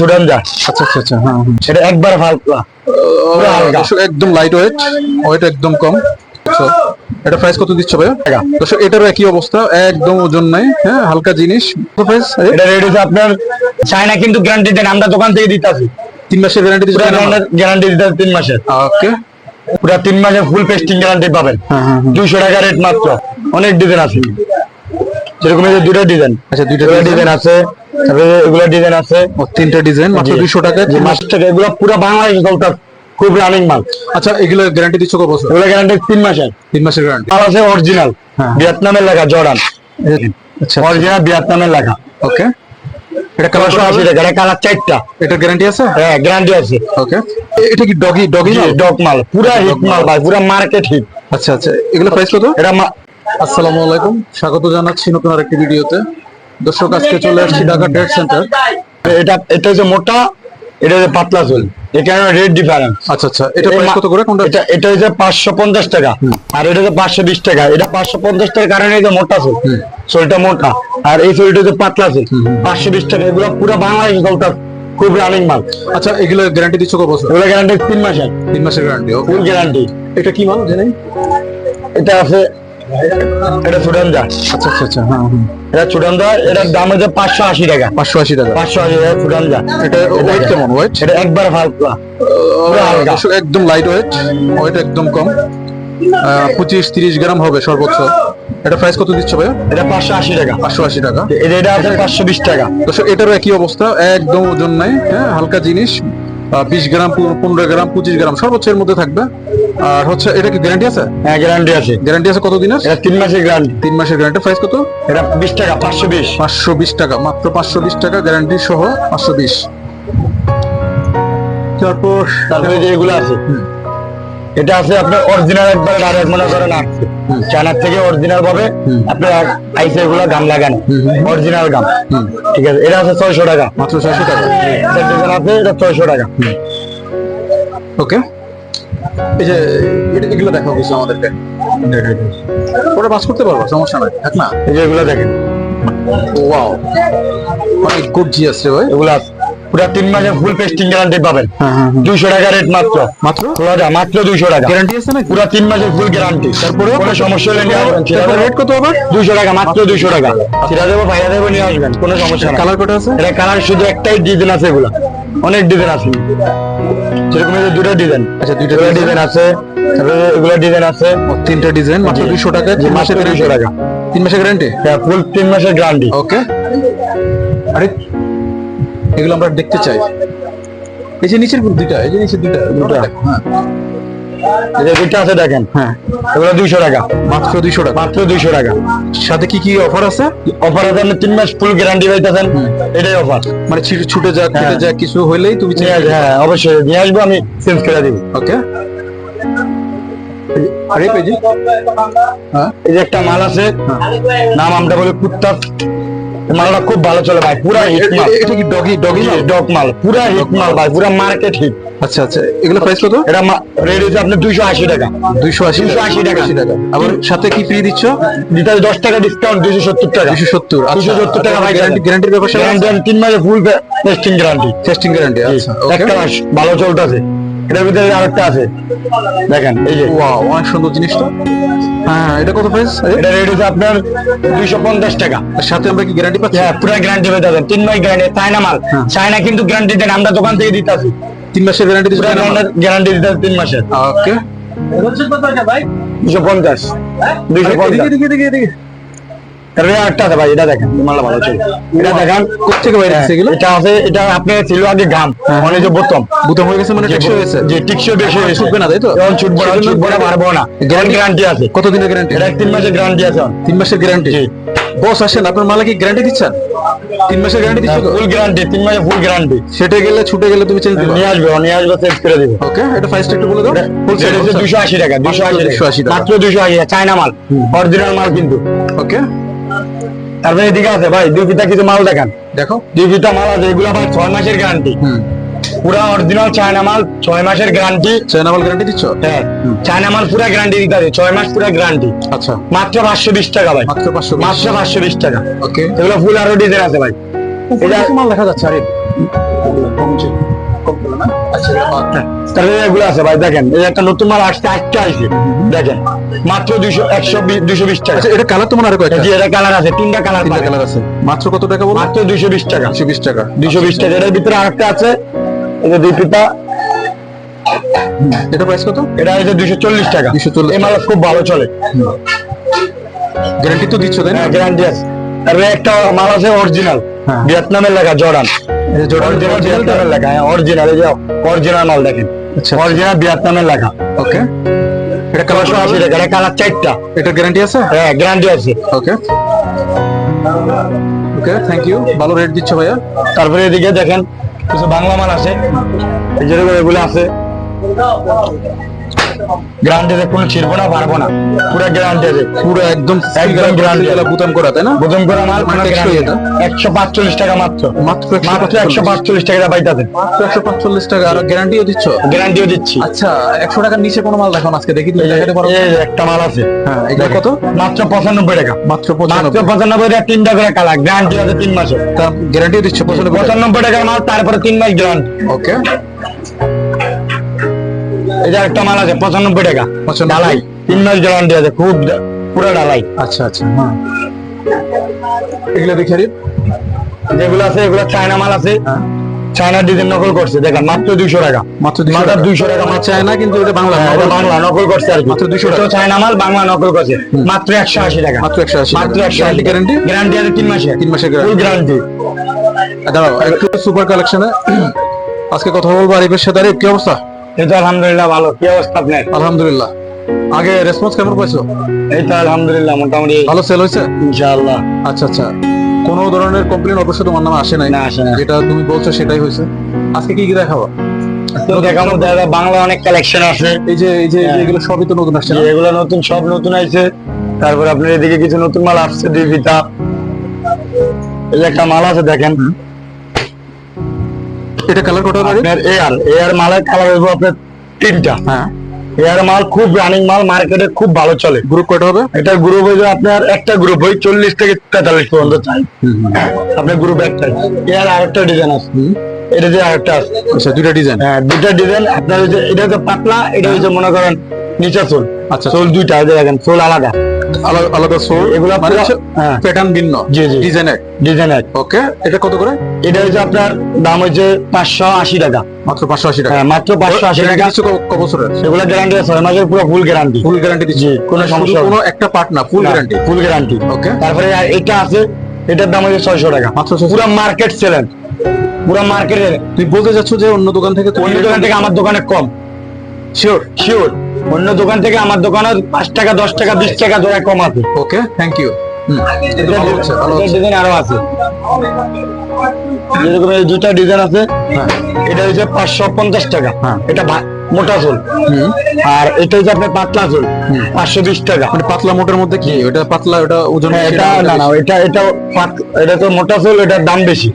Sudan যা আচ্ছা আচ্ছা আচ্ছা হ্যাঁ হ্যাঁ। সেটা একবার হালকা। একদম লাইট ওয়েট ওয়েট একদম কম। আচ্ছা, এটা প্রাইস কত দিচ্ছ টাকা। এটারও একই অবস্থা একদম ওজন নাই হ্যাঁ হালকা জিনিস। প্রাইস এটা রেট হচ্ছে আপনার চায়না কিন্তু গ্যারান্টি দেন আমরা দোকান থেকে দিতেছি তিন মাসের গ্যারান্টি দিচ্ছ গ্যারান্টি দিতে তিন মাসের। ওকে। পুরো তিন মাসের ফুল পেস্টিং গ্যারান্টি পাবেন। হ্যাঁ হ্যাঁ হ্যাঁ। দুইশো টাকা রেট মাত্র। অনেক ডিজাইন আছে। যেরকম এই যে দুটো ডিজাইন আচ্ছা দুটো ডিজাইন আছে তারপরে এগুলো ডিজাইন আছে ও তিনটা ডিজাইন মাত্র জি। দুইশো টাকা যে মাস টাকা এগুলো পুরো বাংলাদেশ চলতে খুব রানিং মাল। আচ্ছা এগুলো গ্যারান্টি দিচ্ছ কত বছর? এগুলো গ্যারান্টি তিন মাসের। তিন মাসের গ্যারান্টি মাল আছে অরিজিনাল হ্যাঁ। ভিয়েতনামের লেখা জর্ডান। আচ্ছা অরিজিনাল ভিয়েতনামের লেখা। ওকে এটা কালার টাকা এটা কালার চারটা। এটা গ্যারান্টি আছে? হ্যাঁ গ্যারান্টি আছে। ওকে এটা কি ডগি ডগি না ডক মাল। পুরা হিট মাল ভাই পুরা মার্কেট হিট আচ্ছা আচ্ছা। এগুলো প্রাইস কত? এটা আসসালামু আলাইকুম। স্বাগত জানাচ্ছি নতুন আরেকটি ভিডিওতে। দর্শক আজকে চলে আসছি ঢাকা ট্রেড সেন্টার। এটা এটা হচ্ছে মোটা এটা হচ্ছে পাতলা চুল এখানে রেট ডিফারেন্স আচ্ছা আচ্ছা এটা প্রাইস কত করে? কোনটা? এটা এটা পাঁচশো পঞ্চাশ টাকা। আর এটা পাঁচশো বিশ টাকা। এটা পাঁচশো পঞ্চাশ টাকার কারণে এটা মোটা চুল। চুলটা মোটা। আর এই চুলটা যে পাতলা চুল। পাঁচশো বিশ টাকা। এগুলো পুরো বাংলাদেশ চলতে খুব রানিং মাল। আচ্ছা এগুলো গ্যারান্টি দিচ্ছ কত বছর? এগুলো গ্যারান্টি তিন মাসের। তিন মাসের গ্যারান্টি ফুল গ্যারান্টি এটা কি মাল জানেন এটা আছে এটা সুডানজা আচ্ছা আচ্ছা আচ্ছা হ্যাঁ হ্যাঁ। এটা সুডানজা এটার দাম হচ্ছে পাঁচশো আশি টাকা। পাঁচশো আশি টাকা। পাঁচশো আশি টাকা সুডানজা এটা ওয়েট কেমন ওয়েট সেটা একবার হালকা। একদম লাইট ওয়েট ওয়েট একদম কম। পঁচিশ তিরিশ গ্রাম হবে সর্বোচ্চ। এটা প্রাইস কত দিচ্ছ ভাইয়া? এটা পাঁচশো আশি টাকা। পাঁচশো আশি টাকা। এটা আছে পাঁচশো বিশ টাকা। দর্শক এটারও একই অবস্থা একদম ওজন নাই হ্যাঁ হালকা জিনিস। বিশ গ্রাম পনেরো গ্রাম পঁচিশ গ্রাম সর্বোচ্চ এর মধ্যে থাকবে। আর হচ্ছে এটা কি গ্যারান্টি আছে? হ্যাঁ গ্যারান্টি আছে। গ্যারান্টি আছে কত দিনের এটা তিন মাসের গ্যারান্টি তিন মাসের গ্যারান্টি প্রাইস কত? এটা বিশ টাকা পাঁচশো বিশ। পাঁচশো বিশ টাকা মাত্র পাঁচশো বিশ টাকা গ্যারান্টি সহ পাঁচশো বিশ। তারপর তারপরে যে এগুলো আছে এটা আছে আপনার অরিজিনাল একবার ডাইরেক্ট মনে করেন আসছে চায়নার থেকে অরিজিনাল ভাবে আপনার আইসে এগুলো গাম লাগানো অরিজিনাল গাম ঠিক আছে এটা আছে ছয়শো টাকা। মাত্র ছয়শো টাকা। আছে এটা ছয়শো টাকা। ওকে। এই যে এটা- এগুলো দেখাও কিছু আমাদেরকে। ওটা বাস করতে পারব সমস্যা নাই দেখ না। এই যে এগুলো দেখেন। ওয়াও অনেক গর্জিয়াস রে ভাই। এগুলো পুরো তিন ফুল পেস্টিং গ্যারান্টি পাবেন। হ্যাঁ হ্যাঁ দুইশো টাকা রেট মাত্র। মাত্র? মাত্র দুইশো টাকা। গ্যারান্টি আছে নাকি? পুরো তিন মাসের ফুল গ্যারান্টি তারপরে কোনো সমস্যা হলে নিয়ে আসবেন রেট কত আবার দুইশো টাকা মাত্র দুইশো টাকা। সেটা দেবো ভাইয়া দেবো নিয়ে আসবেন কোনো সমস্যা কালার কটা আছে? এটা কালার শুধু একটাই ডিজাইন আছে এগুলা। অনেক ডিজাইন আছে। যেরকম এই যে দুটো ডিজাইন আচ্ছা দুটো ডিজাইন আছে তারপরে এগুলো ডিজাইন আছে তিনটা ডিজাইন মাত্র দুশো টাকা তিন মাসের 200 টাকা। তিন মাসের গ্যারান্টি ফুল তিন মাসের গ্যারান্টি ওকে আরে এগুলো আমরা দেখতে চাই। এই যে নিচের দুইটা এই যে নিচের দুইটা দুটো হ্যাঁ। এই আছে দেখেন হ্যাঁ এগুলো দুইশো টাকা। মাত্র দুইশো টাকা? মাত্র দুইশো টাকা। সাথে কি কি অফার আছে? অফার আছে আপনি তিন মাস ফুল গ্যারান্টি পাইতেছেন এটাই অফার মানে ছিট- ছুটে যাক কেটে হ্যাঁ। যাক কিছু হইলেই তুমি হ্যাঁ অবশ্যই নিয়ে আসব আমি চেঞ্জ করে দিব। ওকে আরে পেজি হ্যাঁ এই যে একটা মাল আছে নাম আমরা বলি কুত্তা মালটা খুব ভালো চলে ভাই পুরা হিট মাল। এটা কি ডগি ডগি ডক মাল পুরা হিট মাল ভাই পুরা মার্কেট হিট আচ্ছা আচ্ছা এগুলো প্রাইস কত? এটা রেট হচ্ছে আপনার দুইশো আশি টাকা। দুইশো আশি 280 টাকা। টাকা। আবার সাথে কি ফ্রি দিচ্ছ? দিতে দশ টাকা ডিসকাউন্ট দুইশো সত্তর টাকা। দুইশো সত্তর দুইশো সত্তর টাকা ভাই গ্যারান্টি গ্যারান্টির ব্যাপার গ্যারান্টি তিন মাসে full testing guarantee testing guarantee আচ্ছা একটা মাস ভালো চলতেছে। এটার ভিতরে আরেকটা আছে। দেখেন এই যে। ওয়াও অনেক সুন্দর জিনিসটা। হ্যাঁ এটা কত প্রাইস এটা রেট হচ্ছে আপনার দুইশো পঞ্চাশ টাকা। সাথে আমরা কি গ্যারান্টি পাচ্ছি? হ্যাঁ পুরো গ্যারান্টি পেয়ে যাবেন তিন মাস গ্যারান্টি চায়না মাল। হ্যাঁ। চায়না কিন্তু গ্যারান্টি দেন আমরা দোকান থেকে দিতে দিতেছি তিন মাসের গ্যারান্টি পুরো গ্যারান্টি দিতে তিন মাসের ওকে দুশো পঞ্চাশ। দুইশো পঞ্চাশ। তারপরে আরেকটা আছে ভাই এটা দেখেন এই ভালো চলে এটা দেখেন কোথেকে বাইরে হ্যাঁ, আসছে এগুলো? এটা আছে এটা আপনার ছিল আগে ঘাম মানে যে বোতম বুতাম হয়ে গেছে মানে টেকসই হয়েছে? যে টিকসই বেশি হয়েছে। ছুটবে না তাই তো? এখন ছুটবো না ছুটবো না পারব না। গ্যারান্টি আছে। কত দিনের গ্যারান্টি এটা তিন মাসের গ্যারান্টি আছে তিন মাসের গ্যারান্টি বস আসেন আপনার মালা কি গ্যারান্টি দিচ্ছেন? তিন মাসের গ্যারান্টি দিচ্ছ ফুল গ্যারান্টি তিন মাসের ফুল গ্যারান্টি সেটে গেলে ছুটে গেলে তুমি চেঞ্জ নিয়ে আসবে নিয়ে আসবে চেঞ্জ করে দিবে। ওকে এটা প্রাইসটা একটু বলে দাও। সেটা হচ্ছে দুশো আশি টাকা। মাত্র টাকা। চায়না মাল। অরিজিনাল মাল কিন্তু। ওকে তারপরে এদিকে আছে ভাই দুই পিতা কিছু মাল দেখান। দেখো। দুই পিতা মাল আছে এগুলো ভাই ছয় মাসের গ্যারান্টি পুরা অরিজিনাল চায়না মাল ছয় মাসের গ্যারান্টি চায়না মাল গ্যারান্টি দিচ্ছ? হ্যাঁ চায়না মাল পুরা গ্যারান্টি দিতে হবে ছয় মাস পুরা গ্যারান্টি আচ্ছা। মাত্র পাঁচশো বিশ টাকা ভাই। মাত্র পাঁচশো মাত্র পাঁচশো বিশ টাকা। ওকে। এগুলো ফুল আরও ডিজাইন আছে ভাই। এটা মাল দেখা যাচ্ছে আরে। আচ্ছা তাহলে এগুলো আছে ভাই দেখেন এই একটা নতুন মাল আসছে আজকে আসছে দেখেন। মাত্র দুইশো একশো দুইশো বিশ টাকা। আচ্ছা এটা কালার তো হয় আরও কয়েকটা? জি এটা কালার আছে তিনটা কালার তিনটা কালার আছে। মাত্র কত টাকা বলো? মাত্র দুইশো বিশ টাকা। একশো বিশ টাকা। দুইশো বিশ টাকা। এটার ভিতরে আরেকটা আছে যে দুই পিতা এটা প্রাইস কত? এটা হচ্ছে দুইশো চল্লিশ টাকা। 240 এই মাল খুব ভালো চলে। গ্যারান্টি তো দিচ্ছ তাই না? গ্যারান্টি আছে। তারপরে একটা মাল আছে অরিজিনাল হ্যাঁ। ভিয়েতনামের লেখা জর্ডান। অরিজিনাল লেখা হ্যাঁ অরিজিনাল অরিজিনাল মাল দেখেন। আচ্ছা। অরিজিনাল ভিয়েতনামের লেখা। ওকে এটা কালার ছশো আশি এটা কালার চারটা। এটা গ্যারান্টি আছে? হ্যাঁ গ্যারান্টি আছে। ওকে ওকে থ্যাংক ইউ ভালো রেট দিচ্ছ ভাইয়া। তারপরে এদিকে দেখেন কিছু বাংলা মাল আছে। এই যেরকম এগুলো আছে। গ্যারান্টি আছে কোনো ছিড়বো না পারব না। পুরো গ্যারান্টি আছে পুরো একদম একদম guarantee। বুতাম করা তাই না? বোধন করা মাল মানে টেকসই এটা? একশো পাঁচচল্লিশ টাকা মাত্র। মাত্র মাত্র একশো পাঁচচল্লিশ। টাকা পাইতাছে। মাত্র একশো পাঁচচল্লিশ টাকা। আর গ্যারান্টিও দিচ্ছ? গ্যারান্টিও দিচ্ছি। আচ্ছা টাকার নিচে কোনো মাল আজকে দেখি তুমি দেখাতে পারো। এই একটা মাল আছে। হ্যাঁ এগুলো কত? মাত্র পঁচানব্বই টাকা। মাত্র পঁচানব্বই। টাকা গ্যারান্টি আছে তিন মাসে গ্যারান্টিও দিচ্ছ পঁচানব্বই টাকা। পঁচানব্বই টাকার মাল তারপরে তিন মাস গ্যারান্টি। ওকে। যে একটা মাল আছে পঁচানব্বই টাকা। 95 ডালাই তিন মাস গ্যারান্টি আছে খুব পুরো ডালাই আচ্ছা আচ্ছা হ্যাঁ এগুলো দেখে যেগুলো আছে এগুলো চায়না মাল আছে। হ্যাঁ। চায়না ডিজাইন নকল করছে দেখেন মাত্র দুইশো টাকা। মাত্র মাত্র 200 টাকা আমার চায় না কিন্তু এটা বাংলা হ্যাঁ, এটা বাংলা নকল করছে আর মাত্র 200 টাকা। চায়না মাল বাংলা নকল করছে। মাত্র একশো আশি টাকা। মাত্র একশো আশি মাত্র একশো আশি গ্যারান্টি? গ্যারান্টি আছে তিন মাসে তিন মাসের গ্যারান্টি। গ্যারান্টি দাঁড়াও একটু সুপার কালেকশনে আজকে কথা বলব আরিফের সাথে। আরিফ কি অবস্থা? এই তো আলহামদুলিল্লাহ ভালো। কি অবস্থা আপনার? আলহামদুলিল্লাহ। আগে রেসপন্স কেমন পাইছো? এই তো আলহামদুলিল্লাহ মোটামুটি। ভালো সেল হয়েছে? ইনশাআল্লাহ। আচ্ছা আচ্ছা। কোনো ধরনের কমপ্লেন অবশ্যই তোমার নামে আসে নাই। না, আসে না। যেটা তুমি বলছো সেটাই হয়েছে। আজকে কি কি দেখাবো? তো দেখাবো দাদা বাংলা অনেক কালেকশন আছে। এই যে এই যে হ্যাঁ। এগুলো সবই তো নতুন আসছে? এগুলো নতুন সব নতুন আইছে। তারপর আপনার এদিকে কিছু নতুন মাল আসছে ডিভিটা এই যে একটা মাল আছে দেখেন। এটা কালার কটা আপনার এয়ার এয়ার মালের কালার হইব আপনার তিনটা। হ্যাঁ। এয়ার মাল খুব রানিং মাল মার্কেটে খুব ভালো চলে। গ্রুপ হবে? এটা গ্রুপ হইবে আপনার একটা গ্রুপ ওই চল্লিশ থেকে তেতাল্লিশ পর্যন্ত চাই। আপনার গ্রুপ একটাই এয়ার আরেকটা ডিজাইন আছে। এটা যে আরেকটা আছে। আচ্ছা দুইটা ডিজাইন হ্যাঁ দুটা ডিজাইন আপনার এটা হচ্ছে পাতলা এটা হচ্ছে মনে করেন নিচা চোল। আচ্ছা। চোল দুইটা দেখেন চোল আলাদা। আলাদা সোল এগুলো মানে। প্যাটার্ন ভিন্ন? জি, জি। ডিজাইন এক? ডিজাইন এক। ওকে এটা কত করে? এটা হচ্ছে আপনার দাম হচ্ছে পাঁচশো আশি টাকা। মাত্র পাঁচশো আশি টাকা। হ্যাঁ মাত্র পাঁচশো আশি টাকা। কিছু ক- বছরের? সেগুলো গ্যারান্টি আছে ছয় মাসের পুরো ফুল গ্যারান্টি ফুল গ্যারান্টি দিচ্ছি। কোনো সমস্যা কোনো একটা পার্ট না full guarantee full guarantee okay. তারপরে এটা আছে এটার দাম হচ্ছে ছয়শো টাকা। মাত্র 600 পুরো মার্কেট সেলেন পুরো মার্কেটে তুই বলতে যাচ্ছ যে অন্য দোকান থেকে অন্য দোকান থেকে আমার দোকানে কম। শিওর শিওর অন্য দোকান থেকে আমার দোকানে পাঁচ টাকা দশ টাকা বিশ টাকা ধরে কম আছে। ওকে থ্যাংক ইউ ডিজাইন আরও আছে। যেরকম এই দুটা ডিজাইন আছে হ্যাঁ। এটা হচ্ছে পাঁচশো পঞ্চাশ টাকা। হ্যাঁ। এটা মোটা চুল। হুম। আর এটা হচ্ছে আপনার পাতলা চুল পাঁচশো বিশ টাকা। পাতলা মোটার মধ্যে কি? ওটা পাতলা ওটা ওজন হ্যাঁ, এটা না না এটা এটা এটা তো মোটা চুল এটার দাম বেশি।